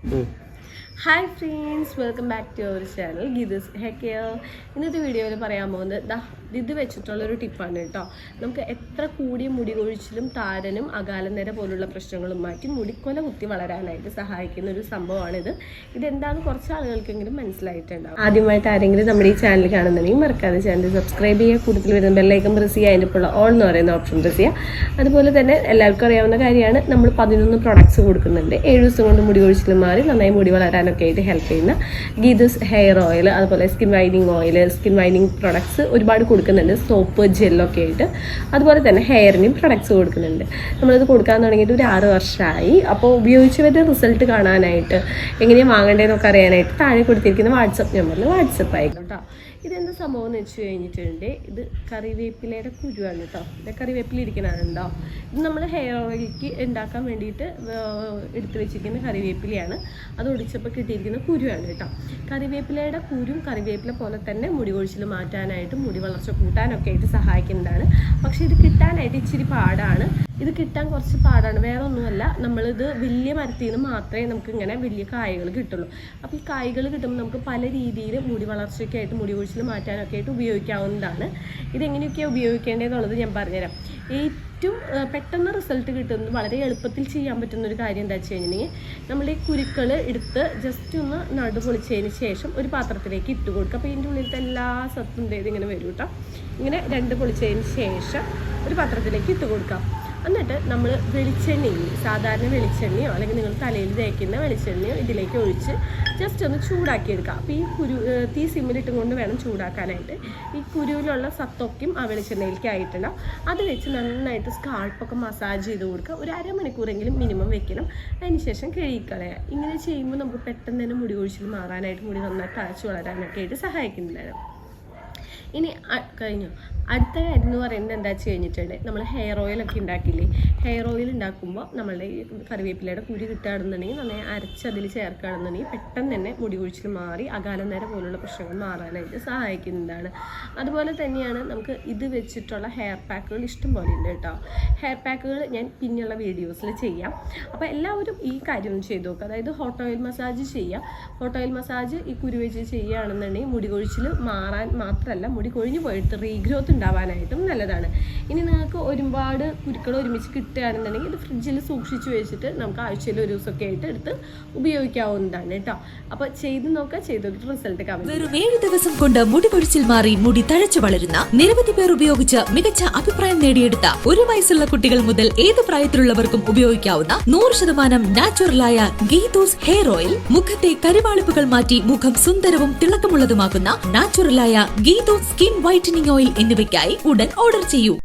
Hi friends welcome back to our channel. Geethus ഹെക്കയോ ഇന്നത്തെ വീഡിയോയിൽ പറയാൻ പോകുന്നത് ദാ ഇത് വെച്ചിട്ടുള്ളൊരു ടിപ്പാണ് കേട്ടോ. നമുക്ക് എത്ര കൂടിയ മുടി കൊഴിച്ചിലും താരനും അകാലനര പോലുള്ള പ്രശ്നങ്ങളും മാറ്റി മുടിക്കൊല കുത്തി വളരാനായിട്ട് സഹായിക്കുന്ന ഒരു സംഭവമാണിത് ഇതെന്താണെന്ന് കുറച്ച് ആളുകൾക്കെങ്കിലും മനസ്സിലായിട്ടുണ്ടാവും. ആദ്യമായിട്ട് ആരെങ്കിലും നമ്മുടെ ഈ ചാനൽ കാണുന്നുണ്ടെങ്കിൽ മറക്കാതെ ചാനൽ സബ്സ്ക്രൈബ് ചെയ്യുക കൂടുതൽ വരുന്ന ബെല്ലൈക്കൻ പ്രസ് ചെയ്യുക അതിന്റെ ഇപ്പോൾ ഓൾ എന്ന് പറയുന്ന ഓപ്ഷൻ പ്രസ് ചെയ്യുക. അതുപോലെ തന്നെ എല്ലാവർക്കും അറിയാവുന്ന കാര്യമാണ് നമ്മൾ പതിനൊന്ന് പ്രൊഡക്ട്സ് കൊടുക്കുന്നുണ്ട്. ഏഴ് ദിവസം കൊണ്ട് മുടി കൊഴിച്ചിൽ മാറി നന്നായി മുടി വളരാനൊക്കെ ആയിട്ട് ഹെൽപ്പ് ചെയ്യുന്ന ഗീതസ് ഹെയർ ഓയിൽ അതുപോലെ സ്കിൻ വൈനിങ് ഓയിൽ സ്കിൻ വൈനിങ് പ്രൊഡക്ട്സ് ഒരുപാട് കൊടുക്കുന്നുണ്ട്. സോപ്പ് ജെല്ലൊക്കെ ആയിട്ട്. അതുപോലെ തന്നെ ഹെയറിനും പ്രൊഡക്ട്സ് കൊടുക്കുന്നുണ്ട്. നമ്മളിത് കൊടുക്കാൻ തുടങ്ങിയിട്ട് ഒരു ആറ് വർഷമായി അപ്പോൾ ഉപയോഗിച്ചവരുടെ റിസൾട്ട് കാണാനായിട്ട് എങ്ങനെയാണ് വാങ്ങേണ്ടതെന്നൊക്കെ അറിയാനായിട്ട് താഴെ കൊടുത്തിരിക്കുന്ന വാട്സപ്പ് നമ്പറിൽ വാട്സപ്പ് ആയിക്കോട്ടോ. കേട്ടോ ഇതെന്താ സംഭവം എന്ന് വെച്ച് കഴിഞ്ഞിട്ടുണ്ട്? ഇത് കറിവേപ്പിലയുടെ കുരുവാണ് കേട്ടോ ഇത് കറിവേപ്പില ഉണ്ടോ ഇത് നമ്മൾ ഹെയർ ഓയിലേക്ക് ഉണ്ടാക്കാൻ വേണ്ടിയിട്ട് എടുത്ത് വെച്ചിരിക്കുന്ന കറിവേപ്പിലയാണ്. അത് ഒടിച്ചപ്പോൾ കിട്ടിയിരിക്കുന്ന കുരുവാണ് കേട്ടോ കറിവേപ്പിലയുടെ കുരും കറിവേപ്പില പോലെ തന്നെ മുടി കൊഴിച്ചിൽ മാറ്റാനായിട്ടും മുടി വളർച്ച കൂട്ടാനൊക്കെ ആയിട്ട് സഹായിക്കുന്നതാണ്. പക്ഷേ ഇത് കിട്ടാനായിട്ട് ഇച്ചിരി പാടാണ്. ഇത് കിട്ടാൻ കുറച്ച് പാടാണ്. വേറെ ഒന്നുമല്ല നമ്മളിത് വലിയ മരത്തിൽ നിന്ന് മാത്രമേ നമുക്ക് ഇങ്ങനെ വലിയ കായകൾ കിട്ടുള്ളൂ. അപ്പോൾ ഈ കായ്കൾ കിട്ടുമ്പോൾ നമുക്ക് പല രീതിയിൽ മുടി വളർച്ചയ്ക്കായിട്ട് മുടി കൊഴിച്ചിൽ മാറ്റാനൊക്കെ ആയിട്ട് ഉപയോഗിക്കാവുന്നതാണ്. ഇതെങ്ങനെയൊക്കെയാണ് ഉപയോഗിക്കേണ്ടതെന്നുള്ളത് ഞാൻ പറഞ്ഞുതരാം. ഏറ്റവും പെട്ടെന്ന് റിസൾട്ട് കിട്ടുന്നത് വളരെ എളുപ്പത്തിൽ ചെയ്യാൻ പറ്റുന്ന ഒരു കാര്യം എന്താ വെച്ച് നമ്മൾ ഈ കുരുക്കൾ എടുത്ത് ജസ്റ്റ് ഒന്ന് നടു പൊളിച്ചതിന് ശേഷം ഒരു പാത്രത്തിലേക്ക് ഇട്ട് കൊടുക്കുക. അപ്പോൾ ഇതിന്റെ ഉള്ളിലത്തെ എല്ലാ സത്തും ഇങ്ങനെ വരും കേട്ടോ. ഇങ്ങനെ രണ്ട് പൊളിച്ചതിന് ശേഷം ഒരു പാത്രത്തിലേക്ക് ഇട്ട് കൊടുക്കാം എന്നിട്ട് നമ്മൾ വെളിച്ചെണ്ണയിൽ സാധാരണ വെളിച്ചെണ്ണയോ അല്ലെങ്കിൽ നിങ്ങൾ തലയിൽ തേക്കുന്ന വെളിച്ചെണ്ണയോ ഇതിലേക്ക് ഒഴിച്ച് ജസ്റ്റ് ഒന്ന് ചൂടാക്കിയെടുക്കുക അപ്പോൾ ഈ കുരു തീ സിമ്മിലിട്ടും കൊണ്ട് വേണം ചൂടാക്കാനായിട്ട്. ഈ കുരുവിലുള്ള സത്തൊക്കെയും ആ വെളിച്ചെണ്ണയിലേക്ക് ആയിട്ടുണ്ടാവും അത് വെച്ച് നന്നായിട്ട് സ്കാൾപ്പൊക്കെ മസാജ് ചെയ്ത് കൊടുക്കുക. ഒരു അരമണിക്കൂറെങ്കിലും മിനിമം വെക്കണം. അതിനുശേഷം കഴുകിക്കളയുക. ഇങ്ങനെ ചെയ്യുമ്പോൾ നമുക്ക് പെട്ടെന്ന് തന്നെ മുടി കൊഴിച്ചിൽ മാറാനായിട്ട് മുടി നന്നായിട്ട് തഴച്ചു വളരാനൊക്കെ ആയിട്ട് സഹായിക്കുന്നതാണ് ഇനി കഴിഞ്ഞു. അടുത്ത കാര്യം എന്ന് പറയുന്നത് എന്താ വെച്ച് കഴിഞ്ഞിട്ടുണ്ട് നമ്മൾ ഹെയർ ഓയിലൊക്കെ ഉണ്ടാക്കില്ലേ? ഹെയർ ഓയിൽ ഉണ്ടാക്കുമ്പോൾ നമ്മളുടെ ഈ കറിവേപ്പിലയുടെ കുരു കിട്ടുകയാണെന്നുണ്ടെങ്കിൽ നന്നായി അരച്ച് അതിൽ ചേർക്കുകയാണെന്നുണ്ടെങ്കിൽ പെട്ടെന്ന് തന്നെ മുടി കുഴിച്ചിൽ മാറി അകാലനര പോലുള്ള പ്രശ്നങ്ങൾ മാറാനായിട്ട് സഹായിക്കുന്നതാണ്. അതുപോലെ തന്നെയാണ് നമുക്ക് ഇത് വെച്ചിട്ടുള്ള ഹെയർ പാക്കുകൾ ഇഷ്ടം പോലെ ഉണ്ട് കേട്ടോ. ഹെയർ പാക്കുകൾ ഞാൻ പിന്നെയുള്ള വീഡിയോസിൽ ചെയ്യാം. അപ്പോൾ എല്ലാവരും ഈ കാര്യം ചെയ്തു നോക്കുക അതായത് ഹോട്ട് ഓയിൽ മസാജ് ചെയ്യാം. ഹോട്ട് ഓയിൽ മസാജ് ഈ കുരു വെച്ച് ചെയ്യുകയാണെന്നുണ്ടെങ്കിൽ മുടി കൊഴിച്ചിൽ മാറാൻ മാത്രമല്ല മുടി കൊഴിഞ്ഞു പോയിട്ട് റീഗ്രോത്ത് ഉണ്ടാവാനായിട്ടും നല്ലതാണ്. ഇനി നിങ്ങൾക്ക് ഒരുപാട് കുരുക്കൾ ഒരുമിച്ച് കിട്ടുകയാണെന്നുണ്ടെങ്കിൽ ഇത് ഫ്രിഡ്ജിൽ സൂക്ഷിച്ചു വെച്ചിട്ട് നമുക്ക് ആഴ്ചയിൽ ഒരു ദിവസമൊക്കെ ആയിട്ട് എടുത്ത് ഉപയോഗിക്കാവുന്നതാണ് കേട്ടോ. അപ്പോൾ ചെയ്ത് നോക്കുക ചെയ്ത് നോക്കിയിട്ട് റിസൾട്ട് കാണും വെറും ഏഴ് ദിവസം കൊണ്ട് മുടി കൊഴിച്ചിൽ മാറി മുടി തഴച്ചു വളരുന്ന നിരവധി പേർ ഉപയോഗിച്ച് മികച്ച അഭിപ്രായം നേടിയെടുത്ത ഒരു വയസ്സുള്ള കുട്ടികൾ മുതൽ ഏത് പ്രായത്തിലുള്ളവർക്കും ഉപയോഗിക്കാവുന്ന നൂറ് ശതമാനം നാച്ചുറലായ ഗീതൂസ് ഹെയർ ഓയിൽ മുഖത്തെ കരിവാളിപ്പുകൾ മാറ്റി മുഖം സുന്ദരവും തിളക്കമുള്ളതുമാക്കുന്ന നാച്ചുറലായ ഗീതൂസ് സ്കിൻ വൈറ്റനിങ് ഓയിൽ എന്നിവയ്ക്കായി ഉടൻ ഓർഡർ ചെയ്യൂ.